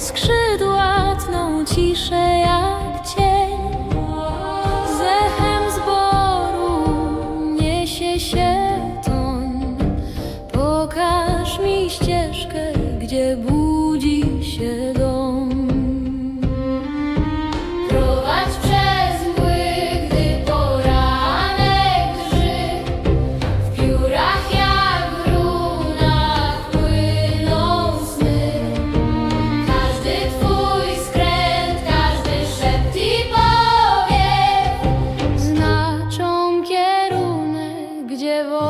skrzydła tną ciszę jak cień. Zechem zboru niesie się ton. Pokaż mi ścieżkę, gdzie budzi się dom. Prowadź przez mgły, gdy poranek drży. W llevo